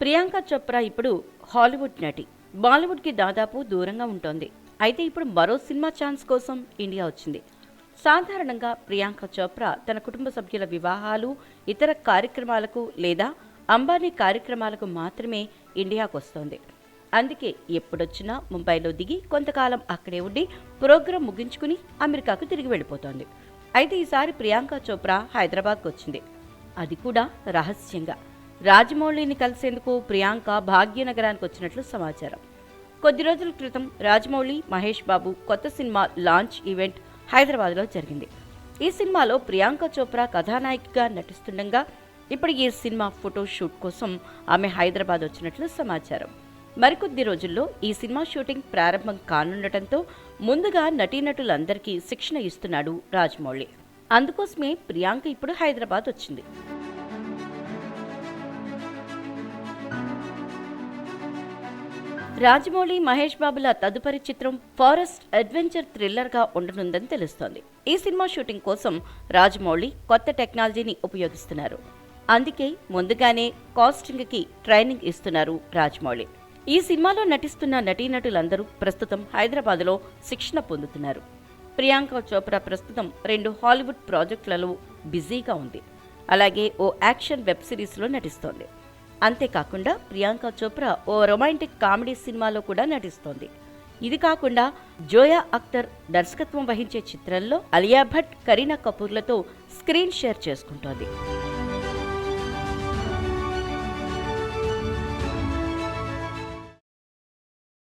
ప్రియాంక చోప్రా ఇప్పుడు హాలీవుడ్ నటి. బాలీవుడ్కి దాదాపు దూరంగా ఉంటుంది. అయితే ఇప్పుడు మరో సినిమా ఛాన్స్ కోసం ఇండియా వచ్చింది. సాధారణంగా ప్రియాంక చోప్రా తన కుటుంబ సభ్యుల వివాహాలు ఇతర కార్యక్రమాలకు లేదా అంబానీ కార్యక్రమాలకు మాత్రమే ఇండియాకు వస్తోంది. అందుకే ఎప్పుడొచ్చినా ముంబైలో దిగి కొంతకాలం అక్కడే ఉండి ప్రోగ్రాం ముగించుకుని అమెరికాకు తిరిగి వెళ్ళిపోతోంది. అయితే ఈసారి ప్రియాంక చోప్రా హైదరాబాద్కు వచ్చింది. అది కూడా రహస్యంగా. రాజమౌళిని కలిసేందుకు ప్రియాంక భాగ్యనగరానికి వచ్చినట్లు సమాచారం. కొద్ది రోజుల క్రితం రాజమౌళి మహేష్ బాబు కొత్త సినిమా లాంచ్ ఈవెంట్ హైదరాబాద్లో జరిగింది. ఈ సినిమాలో ప్రియాంక చోప్రా కథానాయికగా నటిస్తుండగా ఇప్పుడు ఈ సినిమా ఫోటో షూట్ కోసం ఆమె హైదరాబాద్ వచ్చినట్లు సమాచారం. మరికొద్ది రోజుల్లో ఈ సినిమా షూటింగ్ ప్రారంభం కానుండటంతో ముందుగా నటీనటులందరికీ శిక్షణ ఇస్తున్నాడు రాజమౌళి. అందుకోసమే ప్రియాంక ఇప్పుడు హైదరాబాద్ వచ్చింది. రాజమౌళి మహేష్ బాబుల తదుపరి చిత్రం ఫారెస్ట్ అడ్వెంచర్ థ్రిల్లర్గా ఉండనుందని తెలుస్తోంది. ఈ సినిమా షూటింగ్ కోసం రాజమౌళి కొత్త టెక్నాలజీని ఉపయోగిస్తున్నారు. అందుకే ముందుగానే కాస్టింగ్కి ట్రైనింగ్ ఇస్తున్నారు రాజమౌళి. ఈ సినిమాలో నటిస్తున్న నటీనటులందరూ ప్రస్తుతం హైదరాబాద్లో శిక్షణ పొందుతున్నారు. ప్రియాంక చోప్రా ప్రస్తుతం రెండు హాలీవుడ్ ప్రాజెక్టులలో బిజీగా ఉంది. అలాగే ఓ యాక్షన్ వెబ్ సిరీస్లో నటిస్తోంది. అంతేకాకుండా ప్రియాంక చోప్రా ఓ రొమాంటిక్ కామెడీ సినిమాలో కూడా నటిస్తోంది. ఇది కాకుండా జోయా అఖ్తర్ దర్శకత్వం వహించే చిత్రంలో అలియా భట్ కరీనా కపూర్లతో స్క్రీన్ షేర్ చేసుకుంటోంది.